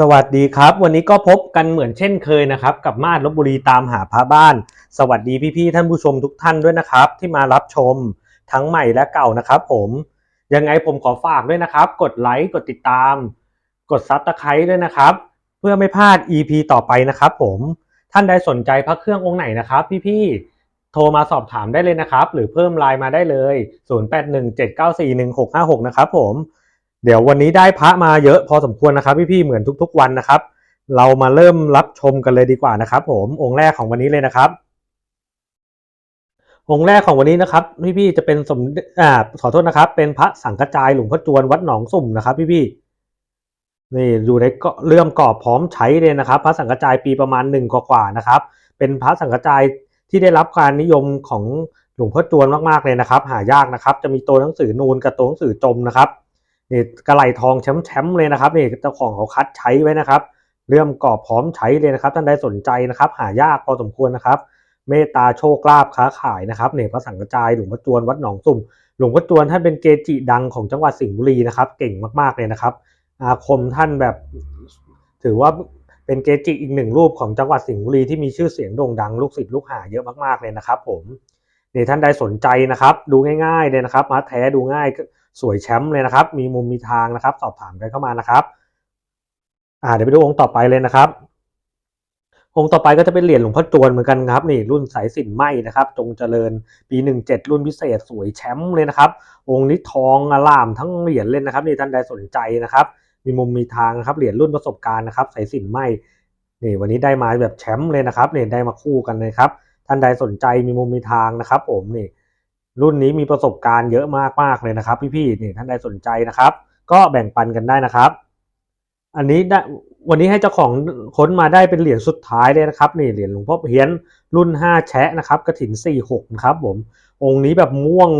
สวัสดีครับ วันนี้ก็พบกันเหมือนเช่นเคยนะครับ กับมาดลบบุรีตามหาพระบ้าน สวัสดีพี่ๆท่านผู้ชมทุกท่านด้วยนะครับ ที่มารับชมทั้งใหม่และเก่านะครับ ผมยังไงผมขอฝากด้วยนะครับ กดไลค์กดติดตาม กดซับสไครต์ด้วยนะครับ เพื่อไม่พลาด EP ต่อไปนะครับ ผมท่านใดสนใจพระเครื่ององค์ไหนนะครับ พี่ๆโทรมาสอบถามได้เลยนะครับ หรือเพิ่มไลน์มาได้เลย 0817941656 นะครับ ผม เดี๋ยววันนี้ได้พระมาเยอะพอสมควรนะครับพี่ๆเหมือนทุกๆวันนะครับ เรามาเริ่มรับชมกันเลยดีกว่านะครับ ผมองค์แรกของวันนี้เลยนะครับ องค์แรกของวันนี้นะครับพี่ๆจะเป็นสมอ่าขอโทษนะครับ เป็นพระสังกจายหลวงพ่อจวนวัดหนองสุ่มนะครับ พี่ๆนี่อยู่ในเลื่อมกรอบพร้อมใช้เลยนะครับ พระสังกจายปีประมาณหนึ่งกว่าๆนะครับ เป็นพระสังกจายที่ได้รับการนิยมของหลวงพ่อจวนมากๆเลยนะครับ หายากนะครับ จะมีตัวหนังสือนูนกับตัวหนังสือจมนะครับ นี่กระไหลทองแชมป์ๆเลยนะครับนี่เจ้าของเขาคัดใช้ไว้นะครับเลื่อมกรอบพร้อมใช้เลยนะครับ ท่านใดสนใจนะครับ หายากพอสมควรนะครับ เมตตาโชคลาภค้าขายนะครับเนี่ยพระสังกระจายหลวงพ่อจวนวัดหนองสุ่มหลวงพ่อจวนท่านเป็นเกจิดังของจังหวัดสิงห์บุรีนะครับ เก่งมากๆเลยนะครับ อาคมท่านแบบ ถือว่าเป็นเกจิอีกหนึ่งรูปของจังหวัดสิงห์บุรีที่มีชื่อเสียงโด่งดังลูกศิษย์ลูกหาเยอะมากๆเลยนะครับ ผมนี่ท่านใดสนใจนะครับ ดูง่าย ๆเลยนะครับมาแท้ดูง่าย สวยแชมป์เลยนะครับ มีมุมมีทางนะครับ สอบถามกันเข้ามานะครับ อ่าเดี๋ยวไปดูองค์ต่อไปเลยนะครับ องค์ต่อไปก็จะเป็นเหรียญหลวงพ่อจวนเหมือนกันครับนี่รุ่นสายสินไหมนะครับ จงเจริญปีหนึ่งเจ็ดรุ่นพิเศษ สวยแชมป์เลยนะครับ องค์นี้ทองอลามทั้งเหรียญเลยนะครับนี่ท่านใดสนใจนะครับ มีมุมมีทางนะครับเหรียญรุ่นประสบการณ์นะครับสายสินไหมนี่วันนี้ได้มาแบบแชมป์เลยนะครับเนี่ได้มาคู่กันเลยครับท่านใดสนใจมีมุมมีทางนะครับ ผมนี่ รุ่นนี้มีประสบการณ์เยอะมากๆเลยนะครับ พี่ๆนี่ท่านใดสนใจนะครับ ก็แบ่งปันกันได้นะครับ อันนี้ได้วันนี้ให้เจ้าของค้นมาได้เป็นเหรียญสุดท้ายเลยนะครับนี่เหรียญหลวงพ่อเพี้ยนรุ่น 5 แชะนะครับกระถิน 46 นะครับผมองค์นี้แบบม่วง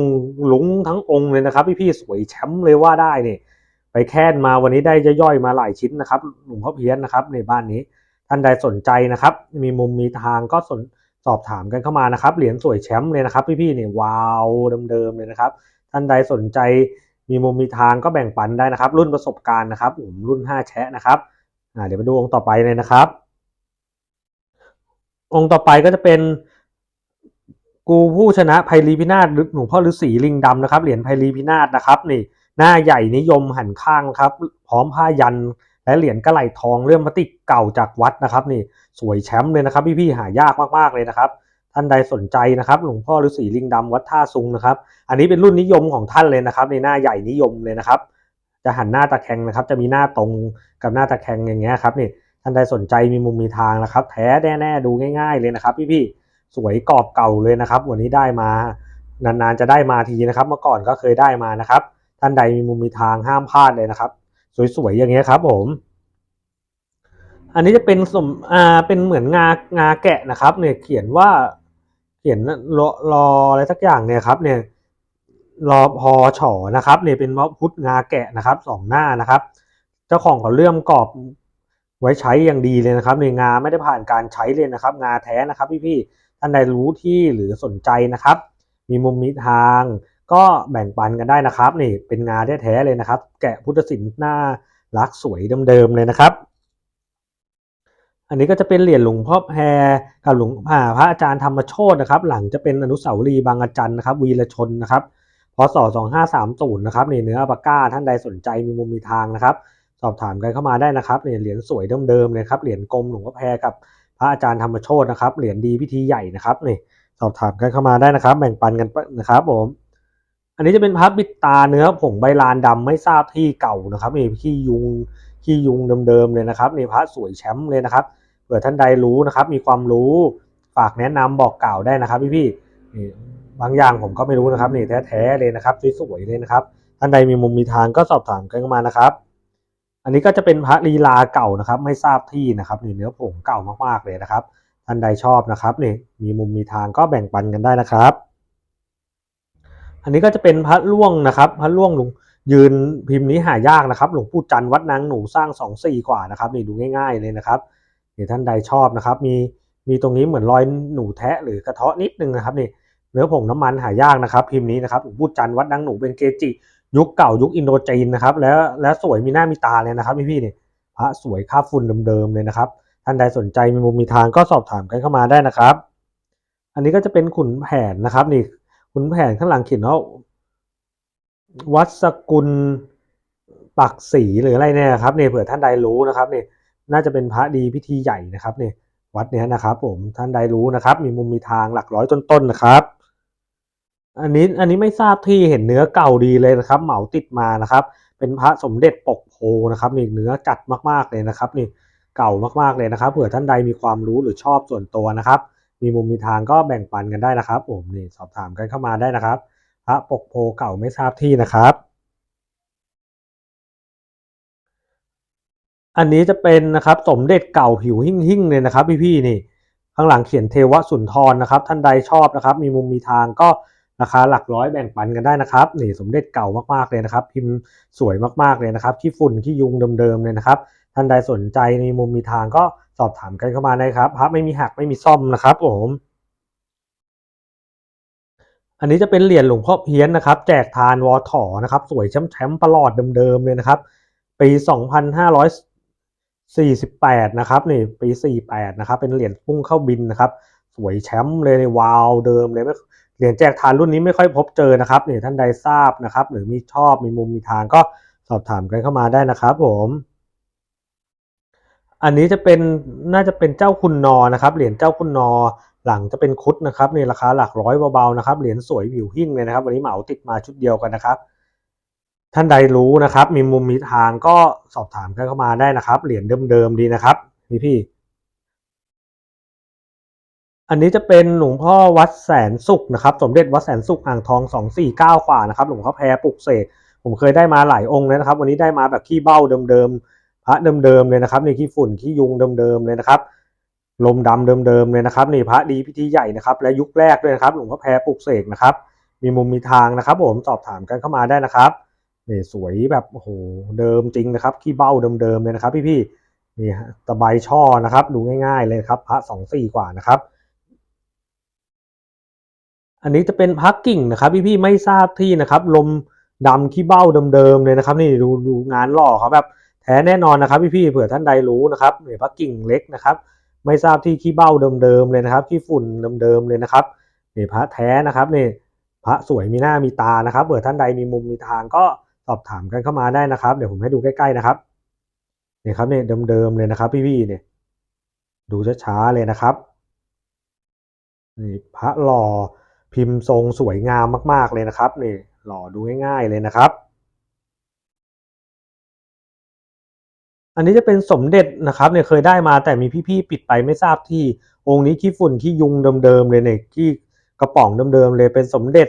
หลุงทั้งองค์เลยนะครับ พี่ๆสวยแชมป์เลยว่าได้นี่ไปแค่นมาวันนี้ได้ย่อยๆมาหลายชิ้นนะครับหลวงพ่อเพี้ยนนะครับในบ้านนี้ท่านใดสนใจนะครับ มีมุมมีทางก็สน สอบถามกันเข้ามานะครับ เหรียญสวยแชมป์เลยนะครับ พี่ๆเนี่ยว้าวเดิมๆเลยนะครับ ท่านใดสนใจมีมุมมีทางก็แบ่งปันได้นะครับ รุ่นประสบการณ์นะครับผมรุ่น 5 แชะนะครับอ่าเดี๋ยวมาดูองค์ต่อไปเลยนะครับ องค์ต่อไปก็จะเป็นกูผู้ชนะไพลีพินาศหรือหลวงพ่อฤาษีลิงดำนะครับเหรียญไพลีพินาศนะครับ นี่หน้าใหญ่นิยมหันข้างครับ พร้อมผ้ายัน และเหรียญกระไหลทองเรื่องพลาสติเก่าจากวัดนะครับนี่สวยแชมป์เลยนะครับพี่ๆหายากมากๆเลยนะครับท่านใดสนใจนะครับหลวงพ่อฤาษีลิงดำวัดท่าซุงนะครับ อันนี้เป็นรุ่นนิยมของท่านเลยนะครับ ในหน้าใหญ่นิยมเลยนะครับ จะหันหน้าตะแคงนะครับ จะมีหน้าตรงกับหน้าตะแคงอย่างเงี้ยครับนี่ท่านใดสนใจมีมุมมีทางนะครับ แท้แน่ๆดูง่าย ๆเลยนะครับ พี่ๆสวยกรอบเก่าเลยนะครับ วันนี้ได้มานานๆจะได้มาทีนะครับ เมื่อก่อนก็เคยได้มานะครับ ท่านใดมีมุมมีทางห้ามพลาดเลยนะครับ สวยๆอย่างเงี้ยครับ ผม อันนี้จะเป็นสมอ่าเป็นเหมือนงางาแกะนะครับ เนี่ยเขียนว่าเขียนรอรออะไรสักอย่างเนี่ยครับ เนี่ยรอพอฉอนะครับเนี่ยเป็นว่าพุทธงาแกะนะครับสองหน้านะครับ เจ้าของเขาเลื่อมกรอบไว้ใช้อย่างดีเลยนะครับในงาไม่ได้ผ่านการใช้เลยนะครับ งาแท้นะครับ พี่ๆท่านใดรู้ที่หรือสนใจนะครับ มีมุมมีทาง ก็แบ่งปันกันได้นะครับ นี่เป็นงาแท้ๆเลยนะครับ แกะพุทธศิลป์หน้ารักสวยเดิมๆเลยนะครับ อันนี้ก็จะเป็นเหรียญหลวงพ่อแพรกับหลวงอ่าพระอาจารย์ธรรมโชตนะครับ หลังจะเป็นอนุสาวรีย์บางอาจันนะครับ วีรชนนะครับพศ2530นะครับนี่เนื้อปาก้าท่านใดสนใจมีมุมมีทางนะครับ สอบถามกันเข้ามาได้นะครับเนี่ยเหรียญสวยเดิมๆเลยครับเหรียญกลมหลวงพ่อแพรกับพระอาจารย์ธรรมโชตนะครับเหรียญดีพิธีใหญ่นะครับนี่สอบถามกันเข้ามาได้นะครับ แบ่งปันกันนะครับผม อันนี้จะเป็นพระปิดตาเนื้อผงใบลานดำไม่ทราบที่เก่านะครับนี่ขี้ยุงขี้ยุงเดิมๆเลยนะครับนี่พระสวยแชมป์เลยนะครับเผื่อท่านใดรู้นะครับ มีความรู้ฝากแนะนำบอกกล่าวได้นะครับพี่ๆนี่บางอย่างผมก็ไม่รู้นะครับนี่แท้ๆเลยนะครับสวยๆเลยนะครับ ท่านใดมีมุมมีทางก็สอบถามกันเข้ามานะครับ อันนี้ก็จะเป็นพระลีลาเก่านะครับ ไม่ทราบที่นะครับนี่เนื้อผงเก่ามากๆเลยนะครับ ท่านใดชอบนะครับนี่มีมุมมีทางก็แบ่งปันกันได้นะครับ อันนี้ก็จะเป็นพระล่วงนะครับ พระล่วงหลวงยืนพิมพ์นี้หายากนะครับ หลวงปู่จันทร์วัดนางหนูสร้างสองสี่กว่านะครับนี่ดูง่าย ๆเลยนะครับนี่ท่านใดชอบนะครับ มีมีตรงนี้เหมือนรอยหนูแทะหรือกระเทาะนิดนึงนะครับนี่เนื้อผงน้ำมันหายากนะครับ พิมพ์นี้นะครับหลวงปู่จันทร์วัดนางหนูเป็นเกจิ ยุคเก่ายุคอินโดจีนนะครับ แล้วแล้วสวยมีหน้ามีตาเลยนะครับพี่ๆนี่พระสวยค่าฝุ่นเดิมๆเลยนะครับท่านใดสนใจมีมุมมีทางก็สอบถามกันเข้ามาได้นะครับ อันนี้ก็จะเป็นขุนแผนนะครับนี่ ขุนแผนข้างหลังเขียนว่าวัดสกุลปักศรีหรืออะไรเนี่ยครับเนี่ยเผื่อท่านใดรู้นะครับเนี่ยน่าจะเป็นพระดีพิธีใหญ่นะครับเนี่ยวัดเนี้ยนะครับ ผมท่านใดรู้นะครับ มีมุมมีทางหลักร้อยต้นๆนะครับ อันนี้อันนี้ไม่ทราบที่เห็นเนื้อเก่าดีเลยนะครับ เหมาติดมานะครับ เป็นพระสมเด็จปกโพนะครับนี่เนื้อจัดมากๆเลยนะครับนี่เก่ามากๆเลยนะครับ เผื่อท่านใดมีความรู้หรือชอบส่วนตัวนะครับ มีมุมมีทางก็แบ่งปันกันได้นะครับผมนี่สอบถามกันเข้ามาได้นะครับพระปกโพเก่าไม่ทราบที่นะครับ อันนี้จะเป็นนะครับสมเด็จเก่าผิวหิ่งๆเลยนะครับพี่ๆนี่ข้างหลังเขียนเทวสุนทรนะครับ ท่านใดชอบนะครับ มีมุมมีทางก็ราคาหลักร้อยแบ่งปันกันได้นะครับนี่สมเด็จเก่ามากๆเลยนะครับ พิมพ์สวยมากๆเลยนะครับขี้ฝุ่นขี้ยุงเดิมๆเลยนะครับ ท่านใดสนใจมีมุมมีทางก็สอบถามกันเข้ามาได้ครับพระไม่มีหักไม่มีซ่อมนะครับผมอันนี้จะเป็นเหรียญหลวงพ่อเพี้ยนนะครับ แจกทานวอถอนะครับ สวยแชมป์ๆประหลอดเดิมๆเลยนะครับ ปี 2548 นะครับนี่ปี 48 นะครับ เป็นเหรียญพุ่งเข้าบินนะครับ สวยแชมป์เลยในวาวเดิมเลยไม่เหรียญแจกทานรุ่นนี้ไม่ค่อยพบเจอนะครับนี่ท่านใดทราบนะครับ หรือมีชอบมีมุมมีทางก็สอบถามกันเข้ามาได้นะครับผม อันนี้จะเป็นน่าจะเป็นเจ้าคุณนอนะครับ เหรียญเจ้าคุณนอ หลังจะเป็นคุดนะครับในราคาหลักร้อยเบาๆนะครับ เหรียญสวยผิวหิ่งเลยนะครับ วันนี้เหมาติดมาชุดเดียวกันนะครับ ท่านใดรู้นะครับ มีมุมมีทางก็สอบถามกันเข้ามาได้นะครับ เหรียญเดิมๆดีนะครับพี่พี่ อันนี้จะเป็นหลวงพ่อวัดแสนสุขนะครับ สมเด็จวัดแสนสุขอ่างทองสองสี่เก้าขวานะครับ หลวงพ่อแพรปลุกเสกผมเคยได้มาหลายองค์เลยนะครับ วันนี้ได้มาแบบขี้เบ้าเดิมๆ พระเดิมๆเลยนะครับในขี้ฝุ่นขี้ยุงเดิมๆเลยนะครับ ลมดำเดิมๆเลยนะครับนี่พระดีพิธีใหญ่นะครับและยุคแรกด้วยนะครับหลวงพ่อแพรปลุกเสกนะครับ มีมุมมีทางนะครับ ผมสอบถามกันเข้ามาได้นะครับนี่สวยแบบโอ้โหเดิมจริงนะครับขี้เบ้าเดิมๆเลยนะครับ พี่ๆนี่ฮะตะไบช่อนะครับ ดูง่าย ๆ เลยครับ พระสองสี่กว่านะครับอันนี้จะเป็นพักกิ่งนะครับ พี่ๆไม่ทราบที่นะครับ ลมดำขี้เบ้าเดิมๆเลยนะครับ นี่ดูดูงานหล่อเขาแบบ แท้แน่นอนนะครับพี่ๆเผื่อท่านใดรู้นะครับเนี่พักกิ่งเล็กนะครับไม่ทราบที่ขี้เบ้าเดิมๆเลยนะครับขี้ฝุ่นเดิมๆเลยนะครับเนี่พระแท้นะครับเนี่ยพระสวยมีหน้ามีตานะครับเผื่อท่านใดมีมุมมีทางก็สอบถามกันเข้ามาได้นะครับ เดี๋ยวผมให้ดูใกล้ๆนะครับเนี่ยครับเนี่ยเดิมๆเลยนะครับ พี่ๆเนี่ยดูช้าๆเลยนะครับนี่พระหล่อพิมพ์ทรงสวยงามมาก ๆเลยนะครับนี่หล่อดูง่าย ๆเลยนะครับ อันนี้จะเป็นสมเด็จนะครับเนี่ยเคยได้มาแต่มีพี่ๆปิดไปไม่ทราบที่องค์นี้ขี้ฝุ่นขี้ยุงเดิมๆเลยเนี่ยขี้กระป๋องเดิมๆเลยเป็นสมเด็จ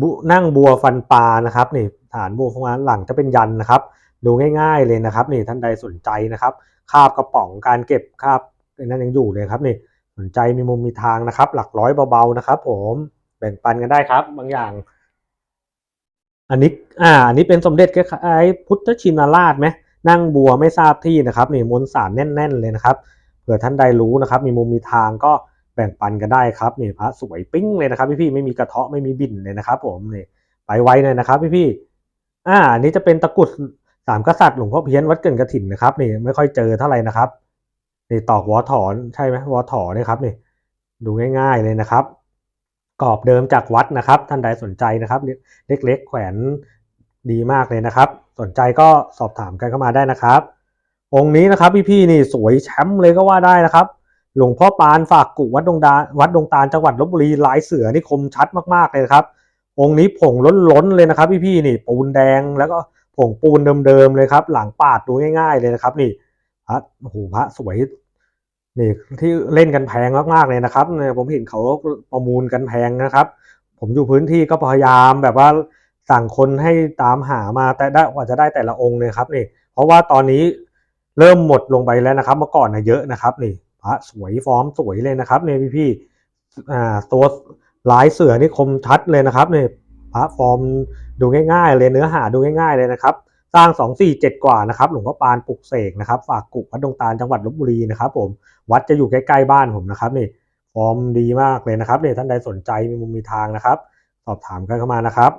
บุนั่งบัวฟันปลานะครับนี่ฐานบัวฟันหลังจะเป็นยันนะครับ ดูง่ายๆเลยนะครับนี่ท่านใดสนใจนะครับคาบกระป๋องการเก็บคาบนั้นยังอยู่เลยครับนี่สนใจมีมุมมีทางนะครับ หลักร้อยเบาๆนะครับ ผมแบ่งปันกันได้ครับ บางอย่างอันนี้อ่าอันนี้เป็นสมเด็จคล้ายพุทธชินราชไหม นั่งบัวไม่ทราบที่นะครับนี่มวลสารแน่น ๆ เลยนะครับเผื่อท่านใดรู้นะครับ มีมุมมีทางก็แบ่งปันกันได้ครับนี่พระสวยปิ้งเลยนะครับ พี่ๆไม่มีกระเทาะไม่มีบิ่นเลยนะครับ ผมนี่ไปไวเลยนะครับ พี่ๆอ่าอันนี้จะเป็นตะกุดสามกษัตริย์หลวงพ่อเพี้ยนวัดเกินกระถิ่นนะครับนี่ไม่ค่อยเจอเท่าไหร่นะครับนี่ตอกวอถอนใช่ไหมวอถอนี่ครับนี่ดูง่าย ๆเลยนะครับกรอบเดิมจากวัดนะครับ ท่านใดสนใจนะครับ เล็กๆแขวน ดีมากเลยนะครับ สนใจก็สอบถามกันเข้ามาได้นะครับ องค์นี้นะครับพี่ๆนี่สวยแชมป์เลยก็ว่าได้นะครับ หลวงพ่อปานฝากกุวัดดงดาวัดดงตาลจังหวัดลบบุรีลายเสือนี่คมชัดมากๆเลยครับ องค์นี้ผงล้นๆเลยนะครับ พี่ๆนี่ปูนแดงแล้วก็ผงปูนเดิมๆเลยครับ หลังปาดดูง่าย ๆเลยนะครับ นี่พระโอ้โหพระสวยนี่ที่เล่นกันแพงมากๆเลยนะครับ ผมเห็นเขาประมูลกันแพงนะครับ ผมอยู่พื้นที่ก็พยายามแบบว่า สั่งคนให้ตามหามาแต่ได้กว่าจะได้แต่ละองค์เนี่ยครับนี่ เพราะว่าตอนนี้เริ่มหมดลงไปแล้วนะครับ เมื่อก่อนนะเยอะนะครับนี่พระสวยฟอร์มสวยเลยนะครับเนี่ยพี่ๆอ่าตัวลายเสือนี่คมชัดเลยนะครับเนี่ยพระฟอร์มดูง่ายๆ เลยเนื้อหาดูง่าย ๆเลยนะครับ สร้าง 247 กว่านะครับหลวงพ่อปานปลุกเสกนะครับ ฝากกุวัดดงตาลจังหวัดลบบุรีนะครับผมวัดจะอยู่ใกล้ๆบ้านผมนะครับนี่ฟอร์มดีมากเลยนะครับเนี่ยท่านใดสนใจมีมุมมีทางนะครับ สอบถามกันเข้ามานะครับ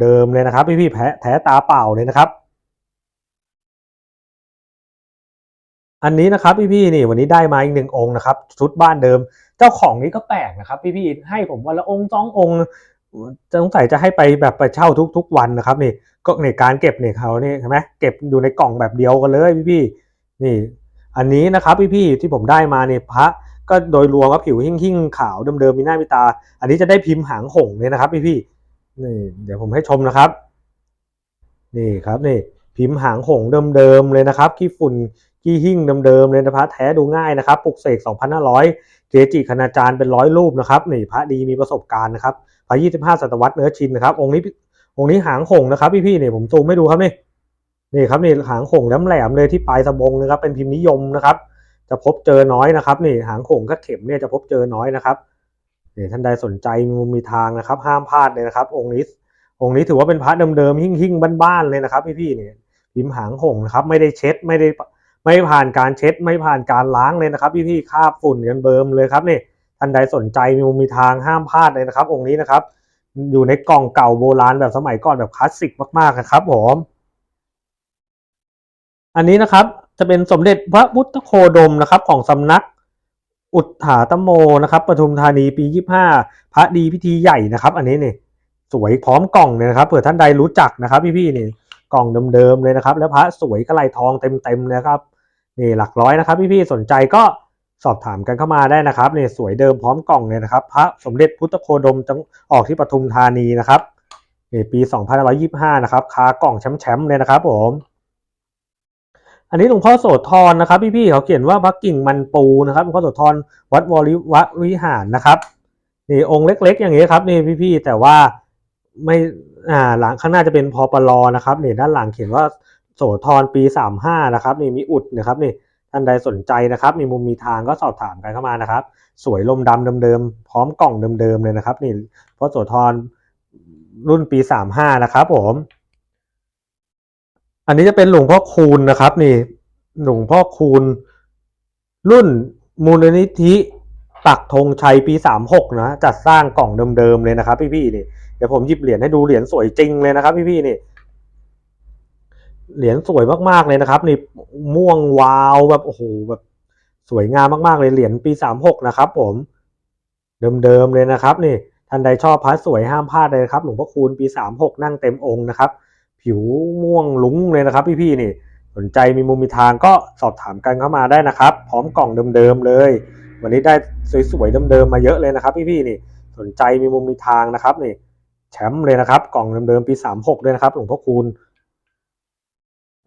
เดิมๆเลยนะครับพี่ๆแพ้แท้ตาเปล่าเลยนะครับ อันนี้นะครับพี่ๆนี่วันนี้ได้มาอีกหนึ่งองค์นะครับชุดบ้านเดิม เจ้าของนี้ก็แปลกนะครับ พี่ๆให้ผมวันละองค์สององค์จะสงสัยจะให้ไปแบบไปเช่าทุก ๆ วันนะครับนี่ก็ในการเก็บเนี่ยเขานี่เห็นไหมเก็บอยู่ในกล่องแบบเดียวกันเลยพี่ๆนี่ อันนี้นะครับพี่ๆที่ผมได้มาเนี่ยพระก็โดยรวมก็ผิวหิ่งๆขาวเดิมๆมีหน้ามีตา อันนี้จะได้พิมพ์หางหงเนี่ยนะครับพี่ๆ นี่เดี๋ยวผมให้ชมนะครับ นี่ครับนี่พิมพ์หางหงเดิมๆเลยนะครับขี้ฝุ่นขี้หิ่งเดิมๆเลยนะพระแท้ดูง่ายนะครับปลุกเสก2,500 เกจิคณาจารย์เป็นร้อยรูปนะครับนี่พระดีมีประสบการณ์นะครับพระ25ศตวรรษเนื้อชินนะครับ องค์นี้องค์นี้หางหงนะครับพี่ๆเนี่ยผมซูมให้ดูครับนี่นี่ครับนี่หางหงแหลมๆเลยที่ปลายสะบงนะครับเป็นพิมพ์นิยมนะครับ จะพบเจอน้อยนะครับ นี่หางหงกับเข็มเนี่ยจะพบเจอน้อยนะครับ เนี่ท่านใดสนใจมีมุมมีทางนะครับ ห้ามพลาดเลยนะครับ องค์นี้องค์นี้ถือว่าเป็นพระเดิมๆหิ่งๆบ้านๆเลยนะครับพี่ๆเนี่ยพิมพ์หางหงนะครับ ไม่ได้เช็ดไม่ได้ไม่ผ่านการเช็ด ไม่ผ่านการล้างเลยนะครับ พี่ๆคาบฝุ่นกันเบิมเลยครับนี่ท่านใดสนใจมีมุมมีทางห้ามพลาดเลยนะครับ องค์นี้นะครับ อยู่ในกล่องเก่าโบราณแบบสมัยก่อนแบบคลาสสิกมากๆนะครับผมอันนี้นะครับจะเป็นสมเด็จพระพุทธโคดมนะครับ ของสำนัก อุทธาตโมนะครับปทุมธานีปี 25 พระดีพิธีใหญ่นะครับ อันนี้เนี่ยสวยพร้อมกล่องเลยนะครับเผื่อท่านใดรู้จักนะครับ พี่ๆนี่ยกล่องเดิมๆเลยนะครับ แล้วพระสวยกระไรทองเต็มๆเลยครับนี่หลักร้อยนะครับพี่ๆสนใจก็สอบถามกันเข้ามาได้นะครับเนี่ยสวยเดิมพร้อมกล่องเลยนะครับ พระสมเด็จพุทธโคดมจังออกที่ปทุมธานีนะครับนี่ปี 2525 นะครับคากล่องแชมป์ๆเลยนะครับผม อันนี้หลวงพ่อโสธรนะครับ พี่ๆเขาเขียนว่าพระกิ่งมันปูนะครับหลวงพ่อโสธรวัดวริววิหารนะครับนี่องค์เล็ก ๆ อย่างนี้ครับนี่พี่ๆแต่ว่าไม่อ่าหลังข้างหน้าจะเป็นพอปลอนะครับนี่ด้านหลังเขียนว่าโสธรปีสามห้านะครับนี่มีอุดนะครับนี่ท่านใดสนใจนะครับ มีมุมมีทางก็สอบถามกันเข้ามานะครับ สวยลมดำเดิมๆพร้อมกล่องเดิมๆเลยนะครับ นี่พระโสธรรุ่นปีสามห้านะครับผม อันนี้จะเป็นหลวงพ่อคูณนะครับนี่หลวงพ่อคูณ รุ่นมูลนิธิปักธงชัยปีสามหกนะจัดสร้างกล่องเดิมๆเลยนะครับ พี่ๆนี่เดี๋ยวผมหยิบเหรียญให้ดูเหรียญสวยจริงเลยนะครับ พี่ๆนี่เหรียญสวยมากๆเลยนะครับ นี่ม่วงวาวแบบโอ้โหแบบสวยงามมากๆเลยเหรียญปีสามหกนะครับ ผม เดิมๆเลยนะครับ นี่ท่านใดชอบพระสวยห้ามพลาดเลยครับ หลวงพ่อคูณปีสามหกนั่งเต็มองค์นะครับ ผิวม่วงลุ้งเลยนะครับพี่ๆนี่สนใจมีมุมมีทางก็สอบถามกันเข้ามาได้นะครับ พร้อมกล่องเดิมๆเลย วันนี้ได้สวยๆเดิมๆมาเยอะเลยนะครับ พี่ๆนี่สนใจมีมุมมีทางนะครับนี่แชมป์เลยนะครับ กล่องเดิมๆปีสามหกด้วยนะครับหลวงพ่อคูณ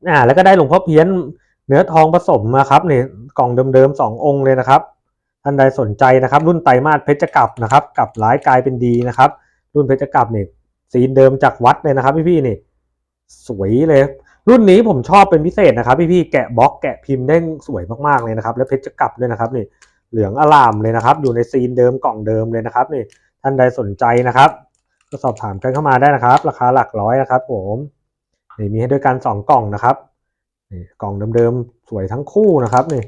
อ่าแล้วก็ได้หลวงพ่อเพี้ยนเนื้อทองผสมนะครับนี่กล่องเดิมๆสององค์เลยนะครับท่านใดสนใจนะครับ รุ่นไตรมาสเพชรกับนะครับกลับร้ายกลายเป็นดีนะครับ รุ่นเพชรกับเนี่ยสีเดิมจากวัดเลยนะครับ พี่ๆนี่ สวยเลย รุ่นนี้ผมชอบเป็นพิเศษนะครับ พี่ๆแกะบล็อกแกะพิมพ์ได้สวยมากๆเลยนะครับ แล้วเพชรกลับด้วยนะครับนี่เหลืองอลามเลยนะครับ อยู่ในซีนเดิมกล่องเดิมเลยนะครับนี่ท่านใดสนใจนะครับก็สอบถามกันเข้ามาได้นะครับ ราคาหลักร้อยนะครับ ผมนี่มีให้ด้วยกันสองกล่องนะครับนี่กล่องเดิมๆสวยทั้งคู่นะครับนี่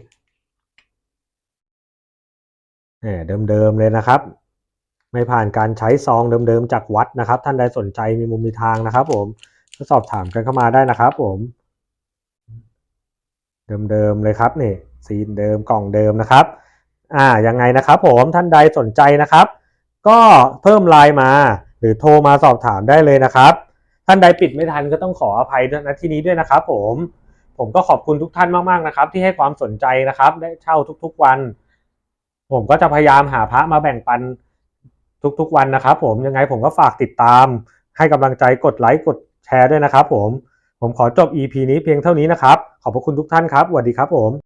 นี่เดิมๆเลยนะครับ ไม่ผ่านการใช้ซองเดิมๆจากวัดนะครับ ท่านใดสนใจมีมุมมีทางนะครับ ผม ก็สอบถามกันเข้ามาได้นะครับผม เดิมๆเลยครับนี่ซีนเดิมกล่องเดิมนะครับ อ่ายังไงนะครับผมท่านใดสนใจนะครับ ก็เพิ่มไลน์มา หรือโทรมาสอบถามได้เลยนะครับ ท่านใดปิดไม่ทันก็ต้องขออภัยณที่นี้ด้วยนะครับผมผมก็ขอบคุณทุกท่านมากๆนะครับ ที่ให้ความสนใจนะครับ ได้เช่าทุกๆวัน ผมก็จะพยายามหาพระมาแบ่งปันทุกๆวันนะครับ ผมยังไงผมก็ฝากติดตาม ให้กำลังใจกดไลค์กด แชร์ด้วยนะครับผม ผมขอจบ EP นี้เพียงเท่านี้นะครับ ขอบพระคุณทุกท่านครับสวัสดีครับผม